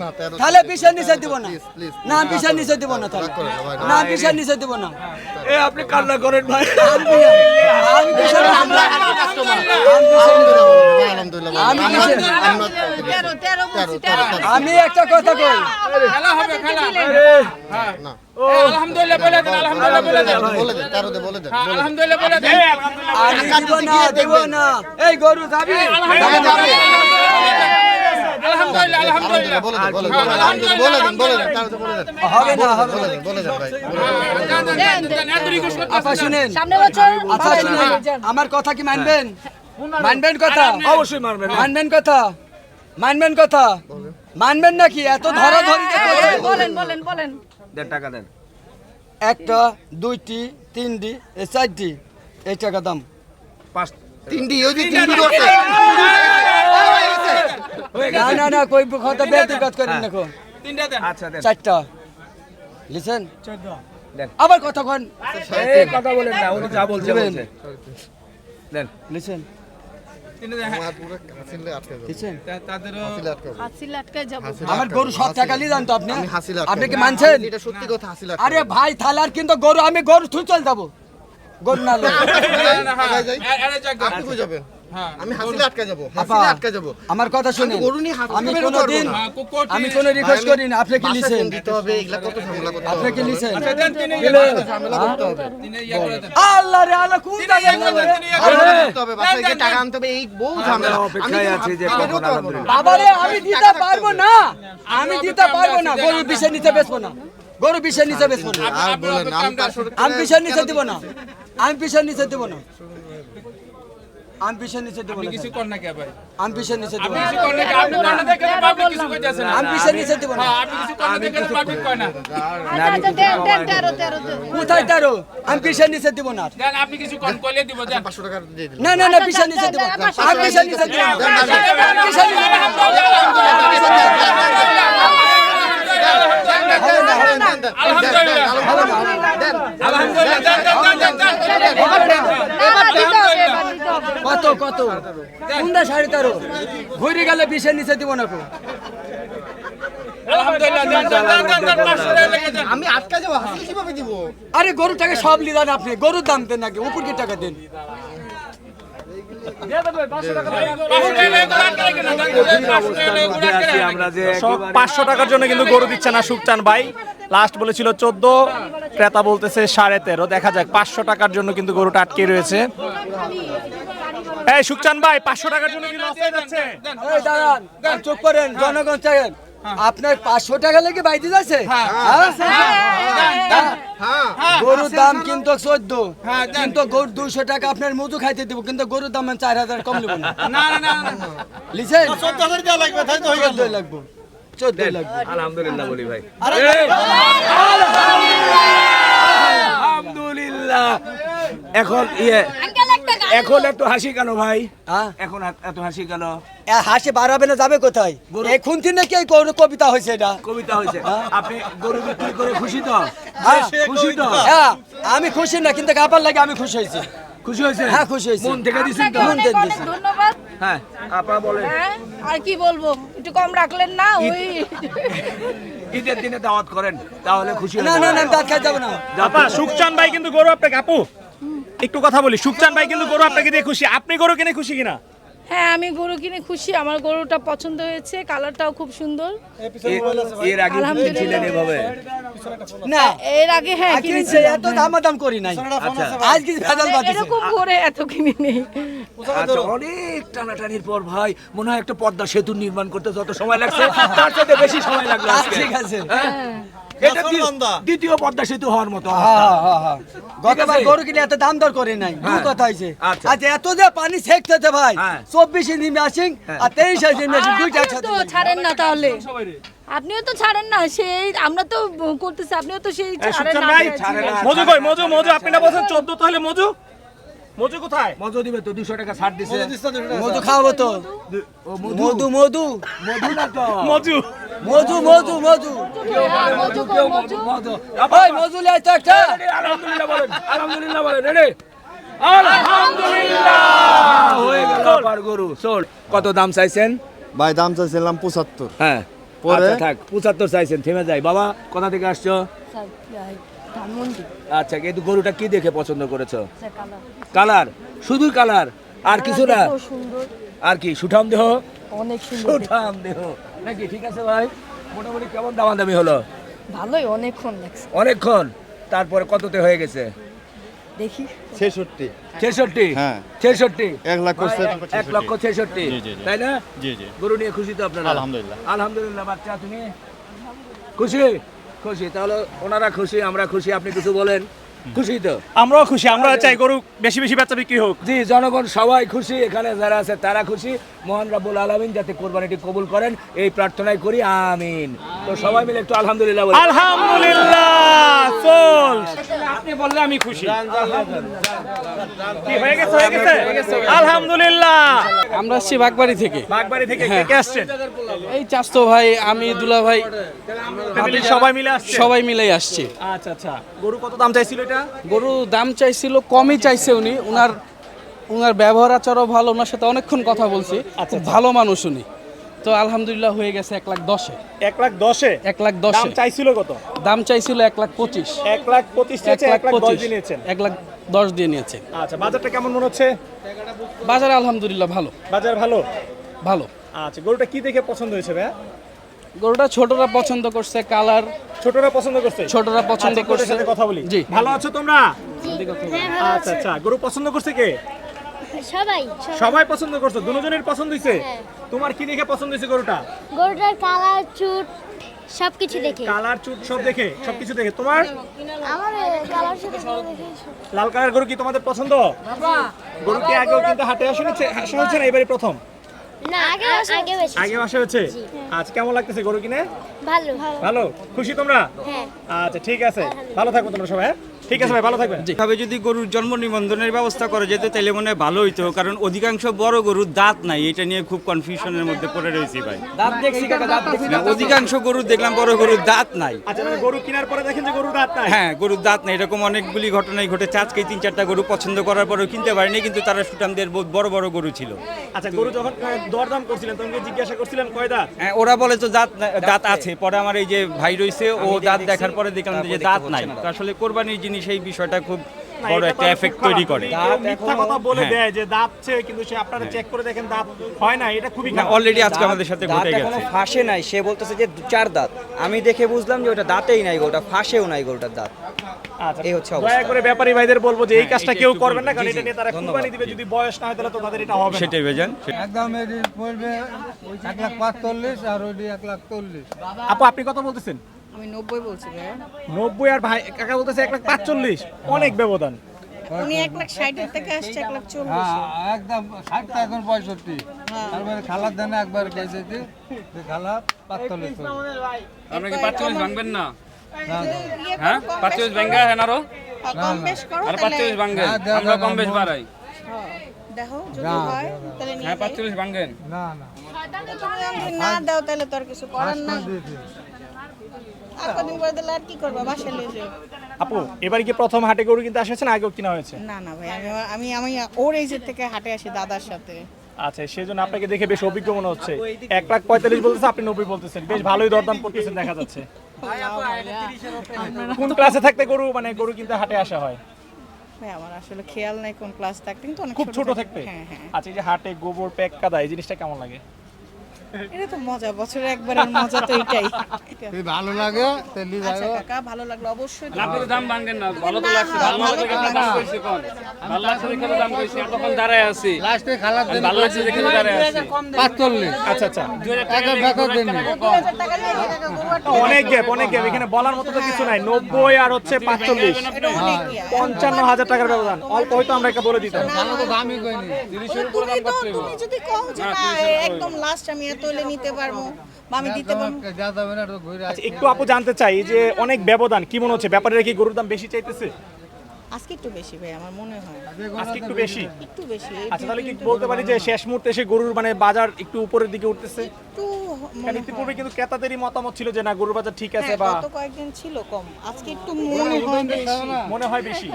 না, তাহলে বিশের নিচে দিব না না please, বিশের নিচে দিব না তাহলে না, না বিশের নিচে দিব না এ আপনি কান্না করেন ভাই আমি বিশের- না। আলহামদুলিল্লাহ, আমরা- একটা কথা কই খেলা হবে খেলা না। আলহামদুলিল্লাহ বলে দেন আলহামদুলিল্লাহ বলে দেন বলে দেন, হ্যাঁ, বলে দেন। আলহামদুলিল্লাহ বলে দিব না দিব না এই গরু যাবি আলহামদুলিল্লাহ আলহামদুলিল্লাহ বলে বলে দেন, বলে দেন, বলে দেন, বলে দেন। হবে না হবে বলে দেন, বলে দেন, ভাই। দেন, দেন, দেন, দেন, এত request করতেছেন আপা শুনেন সামনে বছর আচ্ছা শুনেন আমার কথা কি মানবেন মানবেন কথা অবশ্যই মারবেন মানবেন কথা মানবেন কথা মানবেন নাকি এত ধরা ধরি বলেন বলেন বলেন দেন টাকা দেন একটা দুইটি তিনটি চারটি এই টাকা দাম পাঁচ তিনটি, ওই যে তিনটি। না না না কই কথা বেয়াতি কাজ করেন না কো তিনটা দেন আচ্ছা দেন চারটা লিসেন দেন। আবার কথা কন এই কথা বলেন না উনি যা বলছে বলছে দেন লিসেন তিনটা দেন হ্যাঁ। আমার গরু সব টাকা নিয়ে যান তো আপনি কি মানছেন সত্যি কথা আরে ভাই থালার কিন্তু গরু আমি গরু থুই চল যাব গরু না হ্যাঁ। আমি হাসিলে আটকে যাব হাসিলে আটকে যাব। আমার কথা শুনে আমি কোনোদিন। হ্যাঁ, আমি কোনো রিকোয়েস্ট করি না আপনি কি দিতে হবে এগুলা কত ঝামেলা করতে আপনি কি আচ্ছা, দেন, তিনে। ঝামেলা করতে হবে? তিনে ইয়ে করে দেন। আল্লাহ রে আল্লাহ কোন টাকা আনতে হবে এই বহু ঝামেলা আমি আছি যে পারব না। আমি দিতে পারব না। আমি দিতে পারব না। গরু বিষের নিচে বেচবো না। গরু বিষের নিচে বেচবো না। আমি বিষের নিচে দিব না। আমি বিষের নিচে দিব না। আমি নিচে দিব কিছু কর না কে ভাই আমি বিষের নিচে দিব কিছু কর না কে আপনি কর না দেখে পাবলিক কিছু কইতাছে না আমি বিষের নিচে দিব না হ্যাঁ, আপনি কিছু কর না দেখে পাবলিক কয় না আচ্ছা আচ্ছা দেন দেন তেরো তেরো তেরো কোথায় তারো আমি বিষের নিচে দিব না দেন আপনি কিছু কর কইলে দিব দেন পাঁচশো টাকা দিয়ে দিন না না না বিষের নিচে দিব। আমি নিচে দিব আমি বিষের নিচে দিব না। আলহামদুলিল্লাহ দেন দেন দেন দেন এবার দিতে হবে এবার দিতে হবে কত কত? কোনটা সাড়ে তেরো ঘুরে গেলে বিষের নিচে দিব না আমি আটকে যাব কীভাবে দিব? আরে গরু টাকা সব লিদান আপনি গরুর দাম দেন নাকি উপর কি টাকা দেন? পাঁচশো টাকার জন্য কিন্তু গরু দিচ্ছে না সুকচান ভাই। লাস্ট বলেছিল চোদ্দ ক্রেতা বলতেছে সাড়ে তেরো। দেখা যাক পাঁচশো টাকার জন্য কিন্তু গরুটা আটকে রয়েছে। এই সুকচান ভাই পাঁচশো টাকার জন্য কি লস যাচ্ছে এই দাঁড়ান চুপ করেন জনগণ চাইেন আপনার পাঁচশো টাকা লেগে বাইতে যাচ্ছে হ্যাঁ? গরুর দাম কিন্তু চোদ্দ হ্যাঁ। কিন্তু গরুর দুইশো টাকা আপনার মধু খাইতে দিব কিন্তু গরুর দাম চার হাজার কম নেব না না না না না লিখেন চোদ্দ লাগবো চোদ্দ লাগবে আলহামদুলিল্লাহ বলি ভাই আলহামদুলিল্লাহ এখন ইয়ে এখন এত হাসি কেন ভাই? হ্যাঁ? এখন এত হাসি কেন? হাসি বাড়াবে না যাবে কোথায়? এই খুনতি নাকি এই গরু কবিতা হয়েছে এটা? কবিতা হয়েছে। আপনি গরু বিক্রি করে খুশি তো? হ্যাঁ খুশি তো? হ্যাঁ, আমি খুশি না কিন্তু কাপার লাগে আমি খুশি হয়েছি। খুশি হয়েছে হ্যাঁ খুশি হয়েছি। মন থেকে দিছেন তো? মন থেকে অনেক ধন্যবাদ। হ্যাঁ আপা বলেন। হ্যাঁ আর কি বলব? একটু কম রাখলেন না ওই ঈদের দিনে দাওয়াত করেন তাহলে খুশি না না যাবেন। না আমি খাই যাব না। আপা সুকচান ভাই কিন্তু গরু আপনাকে আপু। একটু কথা বলি। সুকচান ভাই কিন্তু গরু আপনাকে দিয়ে খুশি। আপনি গরু কিনে খুশি কিনা? হ্যাঁ আমি গরু কিনে খুশি। আমার গরুটা পছন্দ হয়েছে কালারটাও খুব সুন্দর। এর- আগে আলহামদুলিল্লাহ। ছিলেন এভাবে? না এর আগে হ্যাঁ কিনছে। এত দামাদাম করি নাই। আচ্ছা। আজ কিছু ভেজাল বাতিছে এরকম করে এত কিনে নেই। আচ্ছা অনেক টানাটানির পর ভাই মনে হয় একটা পদ্মা সেতু নির্মাণ করতে যত সময় লাগছে তার চাইতে বেশি সময় লাগল ঠিক আছে হ্যাঁ? এটা দ্বিতীয় পদ্মা সেতু হওয়ার মতো হ্যাঁ, হ্যাঁ, হ্যাঁ। গতবার গরু কিনে এত দাম দর করে নাই দু। কথা হয়েছে আচ্ছা। আজ এত যে পানি ভাই। চব্বিশে নেমে আসিং আর তেইশে নেমে আসিং দুইটা আপনিও একসাথে তো ছাড়েন না তাহলে। আপনিও তো ছাড়েন না সেই আমরা তো করতেছি আপনিও তো সেই ছাড়েন ভাই না। মজু কই মজু মজু আপনি না বলছেন চোদ্দ তাহলে মজু মজু কোথায়? মজু দিবে তো দুশো টাকা ছাড় দিছে। মধু খাওয়াবো তো। মধু মধু। মধু না তো। মজু মজু মজু। লে তো একটা। আলহামদুলিল্লাহ বলেন আলহামদুলিল্লাহ বলেন রে আলহামদুলিল্লাহ। হয়ে গেল পার গরু সোল কত দাম চাইছেন? ভাই দাম চাইছিলাম পঁচাত্তর। হ্যাঁ। পরে? আচ্ছা থাক পঁচাত্তর চাইছেন থেমে যাই বাবা কোথা থেকে আসছো? স্যার আহ, ধানমন্ডি। আচ্ছা কিন্তু গরুটা কি দেখে পছন্দ করেছ? স্যার কালার শুধু কালার আর কিছু না। আর কি সুঠাম দেহ? অনেক সুঠাম দেহ। নাকি ঠিক আছে ভাই? মোটামুটি কেমন দামাদামি হলো? ভালোই অনেকক্ষণ লাগছে। অনেকক্ষণ? তারপরে কততে হয়ে গেছে? দেখি। ছেষট্টি। ছেষট্টি? হ্যাঁ। ছেষট্টি? এক লক্ষ এক লক্ষ ছেষট্টি। তাই না? জি জি। গরু নিয়ে খুশি তো আপনারা? আলহামদুলিল্লাহ। আলহামদুলিল্লাহ বাচ্চা তুমি? খুশি? খুশি। তাহলে ওনারা খুশি আমরা খুশি। আপনি কিছু বলেন। খুশি তো? আমরাও খুশি আমরা চাই গরু বেশি বেশি বাচ্চা বিক্রি হোক। জি জনগণ সবাই খুশি এখানে যারা আছে তারা খুশি। মহান রাবুল আলমিন যাতে কোরবানিটি কবুল করেন এই প্রার্থনাই করি আমিন। তো সবাই মিলে একটু আলহামদুলিল্লাহ বলি। আলহামদুলিল্লাহ চল। আপনি বললে আমি খুশি। কি হয়ে গেছে হয়ে গেছে? আলহামদুলিল্লাহ। আমরা আসছি বাগবাড়ি থেকে। বাগবাড়ি থেকে কে কে আসছেন? এই চাস্তো ভাই আমি দুলা ভাই। সবাই মিলে আসছে? সবাই মিলেই আসছে। আচ্ছা আচ্ছা। গরু কত দাম চাইছিল এটা? গরু দাম চাইছিল কমই চাইছে উনি। উনার উনার ব্যবহার আচারও ভালো ওনার সাথে অনেকক্ষণ কথা বলছি। ভালো মানুষ উনি। তো আলহামদুলিল্লাহ হয়ে গেছে এক লাখ দশে। এক লাখ দশে? এক লাখ দাম দশে চাইছিল কত? দাম চাইছিল এক লাখ পঁচিশ। এক লাখ পঁচিশ এক লাখ পঁচিশ। নিয়েছেন। এক লাখ দশ দিয়ে নিয়েছে। আচ্ছা বাজারটা কেমন মনে হচ্ছে? বাজারে আলহামদুলিল্লাহ ভালো। বাজার ভালো? ভালো। আচ্ছা গরুটা কি দেখে পছন্দ হয়েছে ভাইয়া? গরুটা ছোটরা পছন্দ করছে কালার ছোটরা পছন্দ করছে? ছোটরা পছন্দ আচ্ছা, করছে। কথা বলি। জি। ভালো আছো তোমরা? আচ্ছা। আচ্ছা গরু পছন্দ করছে কে? সবাই সবাই। পছন্দ করছ? দুজনের পছন্দ হয়েছে হ্যাঁ। তোমার কি দেখে পছন্দ হয়েছে গরুটা? গরুটার কালার চুট সবকিছু দেখে। কালার চুট সব দেখে? সবকিছু দেখে। তোমার? আমার কালার দেখে লাল কালার গরু কি তোমাদের পছন্দ? গরু কি আগেও কিন্তু হাটে আসা হচ্ছে আসা হচ্ছে না এবারে প্রথম? না আগে আগে আগে আসা হচ্ছে আচ্ছা কেমন লাগতেছে গরু কিনে? ভালো। ভালো। ভালো? খুশি তোমরা? হ্যাঁ। আচ্ছা ঠিক আছে। ভালো থাকো তোমরা সবাই হ্যাঁ? ঠিক আছে ভাই ভালো থাকবেন। ভাবে যদি গরুর জন্ম নিবন্ধনের ব্যবস্থা করা যেত তাহলে মনে হয় ভালো হইতো কারণ অধিকাংশ বড় গরুর দাঁত নাই এটা নিয়ে খুব কনফিউশনের মধ্যে পড়ে রয়েছি ভাই। দাঁত দেখছি কাকা দাঁত দেখছি। না, অধিকাংশ গরু দেখলাম বড় গরুর দাঁত নাই। আচ্ছা মানে গরু কেনার পরে দেখেন যে গরু দাঁত নাই। হ্যাঁ গরুর দাঁত নাই এরকম অনেকগুলি ঘটনাই ঘটেছে আজকে তিন চারটা গরু পছন্দ করার পরেও কিনতে পারিনি কিন্তু তারা সুটামদের বহুত বড় বড় গরু ছিল। আচ্ছা গরু যখন দরদাম করছিলেন তখন কি জিজ্ঞাসা করছিলেন কয় দাঁত? হ্যাঁ, ওরা বলে তো দাঁত দাঁত আছে। পরে আমার এই যে ভাই রয়েছে ও দাঁত দেখার পরে দেখলাম যে দাঁত নাই। তো আসলে কোরবানির জিনিস এই বিষয়টা খুব বড় একটা এফেক্ট তৈরি করে। মিথ্যা কথা বলে হ্যাঁ। দেয় যে কিন্তু সে আপনারা চেক করে দেখেন দাঁত হয় না এটা খুবই খারাপ। অলরেডি আজকে আমাদের সাথে ঘটে গেছে। ফাঁসে নাই সে বলতেছে যে চার দাঁত। আমি দেখে বুঝলাম যে ওটা দাঁতেই নাই ফাঁসেও নাই দাঁত। আচ্ছা। এই হচ্ছে অবস্থা। দয়া করে ব্যাপারী ভাইদের বলব যে এই হ্যাঁ, কাজটা কেউ করবেন না কারণ এটা নিয়ে তারা। কুরবানি দিবে যদি বয়স না হয় তাহলে তো তাদের এটা হবে সেটাই একদম পড়বে এক লাখ পাঁচচল্লিশ আর এক লাখ চল্লিশ। আপু আপনি কত বলতেছেন? আমি নব্বই বলছি ভাইয়া। নব্বই আর ভাই কাকা বলতেছে এক লাখ পাঁচচল্লিশ। অনেক ব্যবধান। উনি এক লাখ ষাটের থেকে আসছে এক লাখ চল্লিশ। হ্যাঁ একদম ষাটটা এখন পঁয়ষট্টি। তারপরে খালার দেনে একবার গেছে যে খালা পাঁচচল্লিশ আপনি কি পাঁচচল্লিশ ভাঙবেন না? হ্যাঁ? পাঁচচল্লিশ ভাঙ্গা হ্যাঁ আরও? কম বেশ করো আর তাহলে পাঁচচল্লিশ ভাঙ্গেন আমরা কম বেশ বাড়াই। দেখো যদি হয় তাহলে নিয়ে হ্যাঁ না না। না দাও তাহলে তো আর কিছু করার নাই আর কদিন দিলে আর কি করব? বাসায় নিয়ে যাও। আপু এবার কি প্রথম হাটে গরু কিনতে আসেছেন আগেও কিনা হয়েছে? না না ভাই আমি আমি আমি ওর এইজের থেকে হাটে আসি দাদার সাথে। আচ্ছা সেই জন্য আপনাকে দেখে বেশ অভিজ্ঞ মনে হচ্ছে। এক লাখ পঁয়তাল্লিশ বলতেছে আপনি নব্বই বলতেছেন। বেশ ভালোই দরদাম করতেছেন দেখা যাচ্ছে। কোন ক্লাসে থাকতে গরু মানে গরু কিনতে হাটে আসা হয়? ভাই আমার আসলে খেয়াল নাই কোন ক্লাস থাকতে কিন্তু অনেক খুব ছোট থাকতে। হ্যাঁ হ্যাঁ। আচ্ছা এই যে হাটে গোবর প্যাক কাদা এই জিনিসটা কেমন লাগে? এটা তো মজা বছরে একবারের মজা তো এটাই। যদি ভালো লাগে তাহলে আচ্ছা কাকা ভালো লাগল অবশ্যই। আপনি দাম না ভালো তো লাগছে ভালো দাম কইছে কোন? ভালো লাগছে দেখে দাম কইছে? তখন দাঁড়ায় আছি। লাস্টে খালার ভালো লাগছে দেখে দাঁড়ায় আছি। পাঁচচল্লিশ। আচ্ছা আচ্ছা। একের বেতন দেননি দুই হাজার টাকা আর অনেক গ্যাপ অনেক গ্যাপ। এখানে বলার মতো তো কিছু নাই। নব্বই আর হচ্ছে পাঁচচল্লিশ। এটা অনেক ইয়া। পঞ্চান্ন হাজার টাকার ব্যবধান। অল্প হয়তো আমরা একটা বলে দিতাম। ভালো তো দামই কইনি। তুমি তো তুমি যদি কও যে না একদম লাস্ট আমি এত হলে নিতে পারব বা আমি দিতে আচ্ছা একটু আপু জানতে চাই যে অনেক ব্যবধান কি মনে হচ্ছে? ব্যাপারে কি গরুর দাম বেশি চাইতেছে? আজকে একটু বেশি ভাই আমার মনে হয়। আজকে একটু বেশি? একটু বেশি আচ্ছা তাহলে কি বলতে পারি যে শেষ মুহূর্তে এসে গরুর মানে বাজার একটু উপরের দিকে উঠতেছে? একটু মনে ইতিপূর্বে কিন্তু ক্রেতাদেরই মতামত ছিল যে না গরুর বাজার ঠিক আছে হ্যাঁ, বা গত কয়েকদিন ছিল কম আজকে একটু মনে হয় মনে হয় বেশি।